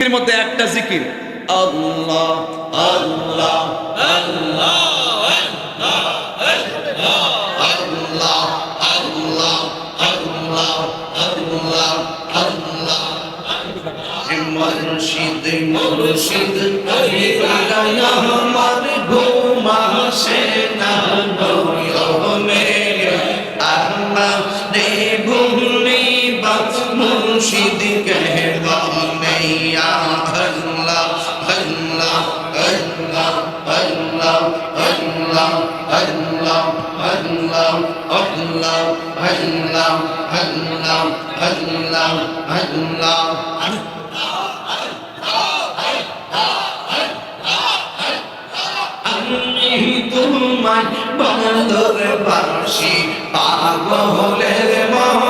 এর মধ্যে একটা জিকির আল্লাহ আল্লাহ আল্লাহ মুর্শিদ মুর্শিদ করি লাগায়া আমার ঘুমা সে না নয় মেরে আল্লাহ রে ভুলি বাস মুর্শিদ বন্ধুর পারসি পাগলের মহ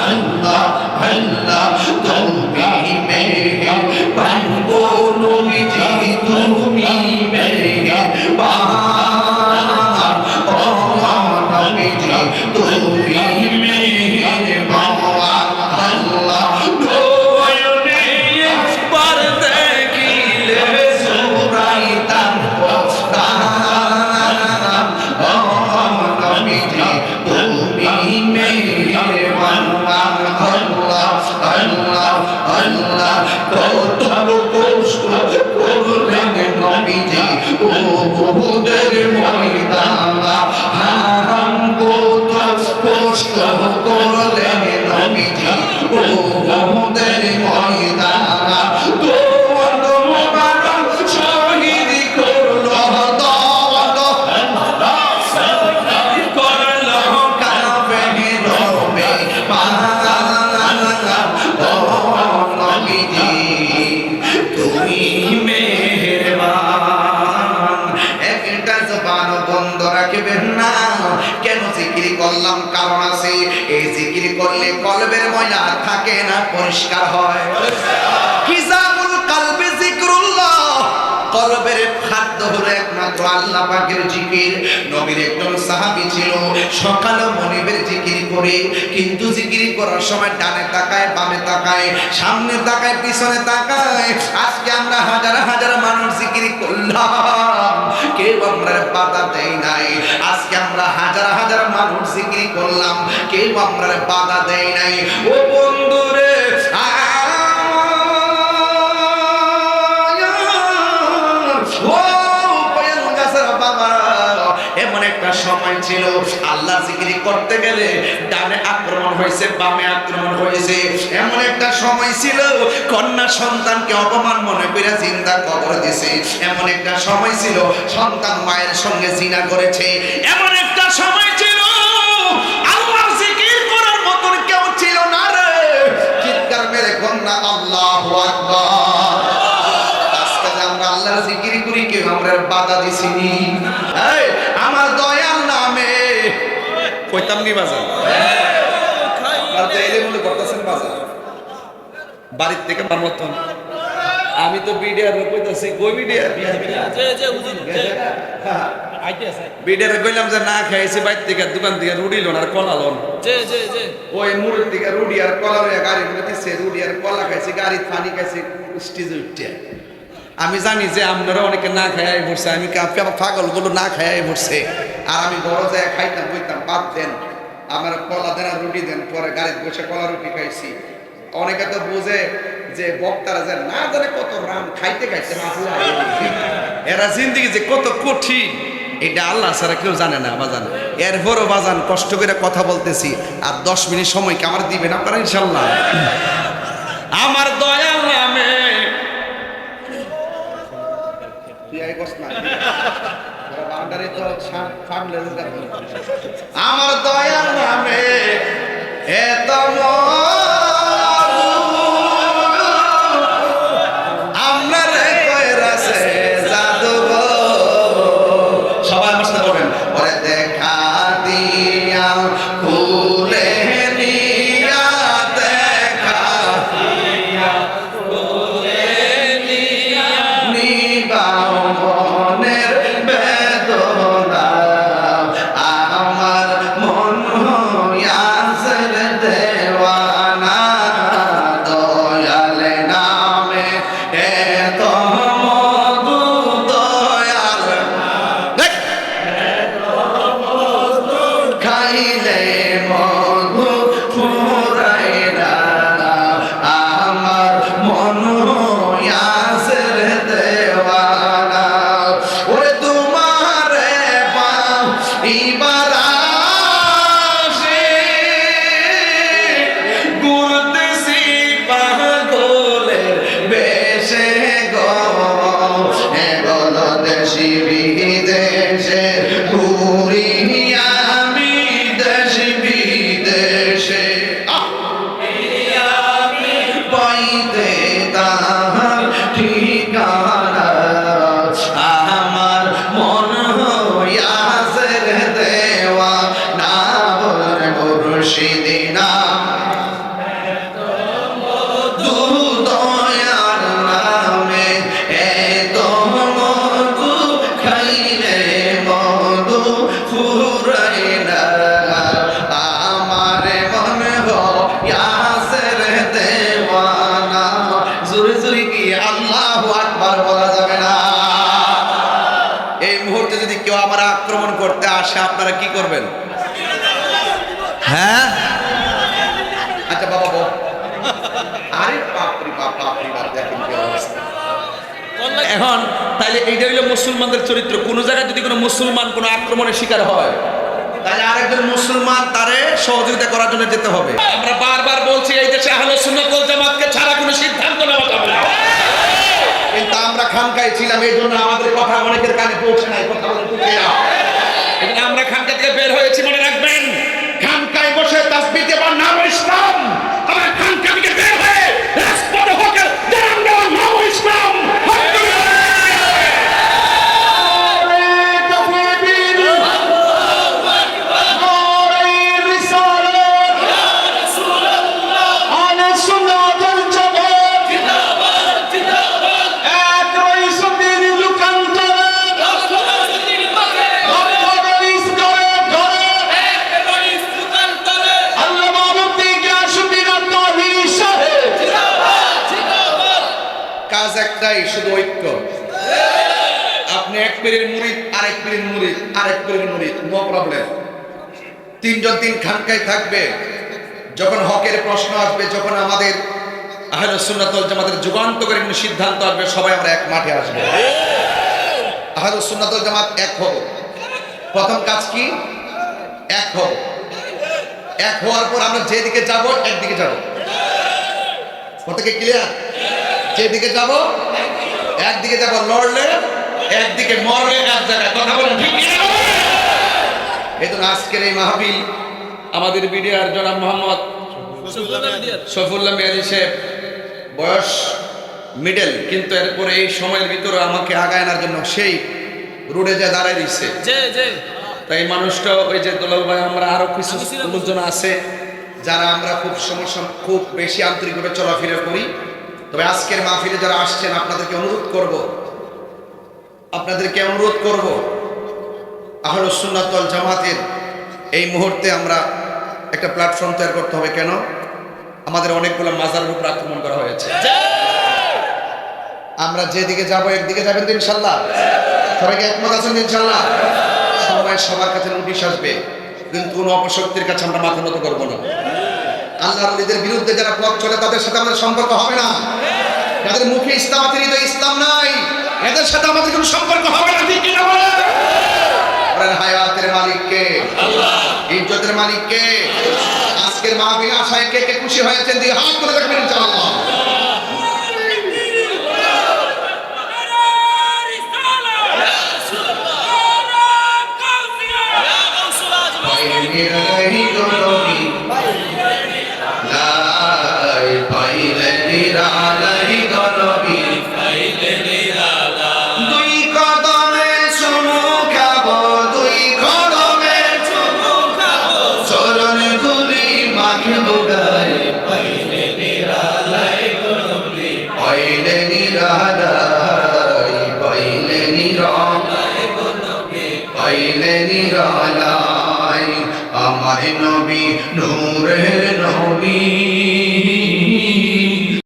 আল্লাহ আল্লাহ তুমি মেয়া ভাগ্য নবীজি তুমি মেয়া Amen. জিকির করলাম কারণ আছে। এই জিকির করলে কলবের ময়লা থাকে না পরিষ্কার হয়। জিকরুল্লাহ কলবের খাদ্য হলো একমাত্র আল্লাহ পাকের জিকির। নবীর একজন সাহাবী ছিল, সকালে মনিবের জিকির করে, কিন্তু জিকির করার সময় ডানে তাকায়, বামে তাকায়, সামনে তাকায়, পিছনে তাকায়। আজকে আমরা হাজার হাজার মানুষ জিকির করলাম, কেউ আমরা বাধা দেয় নাই। আজকে আমরা হাজার হাজার মানুষ জিকির করলাম, কেউ আমরা বাধা দেয় নাই। ও বন্ধুরে একটা সময় ছিল। আল্লাহ জিকিরি করতে গেলে ডানে আক্রমণ হয়েছে, বামে আক্রমণ হয়েছে। এমন একটা সময় ছিল, কন্যা সন্তানকে অপমান মনে করে চিন্তা কবর দিছে। এমন একটা সময় ছিল, সন্তান মায়ের সঙ্গে জিনা করেছে। এমন একটা সময় ছিল আল্লাহর জিকির করার মতন কেউ ছিল না রে। চিৎকার মেরে কন্যা, আল্লাহু আকবার। আজকে আমরা আল্লাহর জিকির করি, কেউ আমরা বাধা দিছিনি এই আমার দয়াল নামে কইতাম নি বাজার। করতেছেন বাড়ির থেকে আমার মতন। আমি তো বিডিআর কইতাছি কই বিডিআর? যে যে হুজুর যে। আইতে আছে। বিডিআর কইলাম যে না খাইছি বাইর থেকে দোকান থেকে রুডি লোন আর কলা লোন। যে যে যে। ওই মুড়ের দিকে রুডি আর কলা লইয়া গাড়ি দিচ্ছে রুডি আর কলা খাইছে গাড়ি পানি খাইছে স্টেজে উঠছে আমি জানি যে আপনারা অনেকে না খাই পড়ছে আমি পাগলগুলো না খাই পড়ছে আর আমি বড় যায় খাইতাম বাদ দেন, আমার কলা দেন রুটি দেন, পরে গাড়িতে বসে কলা রুটি খাইছি। অনেকে তো বুঝে যে বক্তারা যে না জানে কত রাম খাইতে খাইতে এরা জিন্দিগি যে কত কঠিন, এটা আল্লাহ ছাড়া কেউ জানে না বাজান এরপরও বাজান কষ্ট করে কথা বলতেছি, আর দশ মিনিট সময় আমার দিবেন আপনারা ইনশাল্লাহ? আমার দয়াল নামে। তুই আই না? বাউন্ডারি তো ছাড় আমার দয়ার নামে এত আপনার করতে আসে, আপনারা কি করবেন? হ্যাঁ? আচ্ছা বাবা বল আরে বাপরে বাপ বাপরে বাপ, দেখেন কি অবস্থা। এখন তাহলে এইটা হইল মুসলমানদের চরিত্র। কোন জায়গায় যদি কোনো মুসলমান কোনো আক্রমণের শিকার হয় তাহলে আরেকজন মুসলমান তারে সহযোগিতা করার জন্য যেতে হবে। আমরা বারবার বলছি, এই দেশে আহলে সুন্নাত ওয়াল জামাতকে ছাড়া কোনো সিদ্ধান্ত নেওয়া যাবে না। কিন্তু আমরা খানকায় ছিলাম এই জন্য আমাদের কথা অনেকের কানে পৌঁছে নাই, কথা বলে টুকে না। এজন্য আমরা খানকা থেকে বের হয়েছি, মনে রাখবেন। খানকায় বসে তাসবিহ দেওয়ার নাম ইসলাম। আমরা খানকা থেকে একটাই শুধু ঐক্য। আপনি এক পীরের মুরিদ, আরেক পীরের মুরিদ, আরেক পীরের মুরিদ নো প্রবলেম তিনজন তিন খানকায় থাকবে। যখন হকের প্রশ্ন আসবে, যখন আমাদের আহলে সুন্নাতুল জামাতের যুগান্ত করে কোনো সিদ্ধান্ত আসবে, সবাই আমরা এক মাঠে আসব। আহলে সুন্নাতুল জামাত এক হব। প্রথম কাজ কি? এক হব। এক হওয়ার পর আমরা যেদিকে যাব, একদিকে যাব। প্রত্যেকে ক্লিয়ার যেদিকে যাব একদিকে যাব লড়লে একদিকে মরলে এক জায়গায়। কথা বলেন ঠিক এই জন্য আজকের এই মাহফিল আমাদের বিডিআর জনাব মোহাম্মদ সফুল্লাহ মিয়াজি সাহেব। বয়স মিডল কিন্তু এরপরে এই সময়ের ভিতরে আমাকে আগায় আনার জন্য সেই রোডে যা দাঁড়ায় দিচ্ছে তাই মানুষটা ওই যে দোলাল ভাই আমরা আরও কিছু লোকজন আছে যারা আমরা খুব সমস্যা খুব বেশি আন্তরিকভাবে চলাফেরা করি। তবে আজকের মাহফিলে যারা আসছেন, আপনাদেরকে অনুরোধ করব। আপনাদেরকে অনুরোধ করব আহলুসুন্নাতল জামাতের এই মুহূর্তে আমরা একটা প্ল্যাটফর্ম তৈরি করতে হবে। কেন? আমাদের অনেকগুলো মাজারের উপর আক্রমণ করা হয়েছে। আমরা যেদিকে যাব, একদিকে যাবেন ইনশাল্লাহ সবাইকে একমত আছেন ইনশাল্লাহ সবাই সবার কাছে নোটিশ আসবে, কিন্তু কোনো অপশক্তির কাছে আমরা মাথা নত করব না। আল্লাহ নবীদের বিরুদ্ধে যারা পথ চলে তাদের সাথে আমাদের সম্পর্ক হবে না। যাদের মুখে ইসলাম আছে হৃদয় ইসলাম নাই এদের সাথে আমাদের কোনো সম্পর্ক হবে না ঠিক কিনা? বলেন? হায়াতের মালিক কে? ইজ্জতের মালিক কে? আজকের মাহফিল আশায় কে কে খুশি হয়েছেন দিয়ে হাত করে দেখবেন ইনশাআল্লাহ।